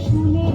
শুনে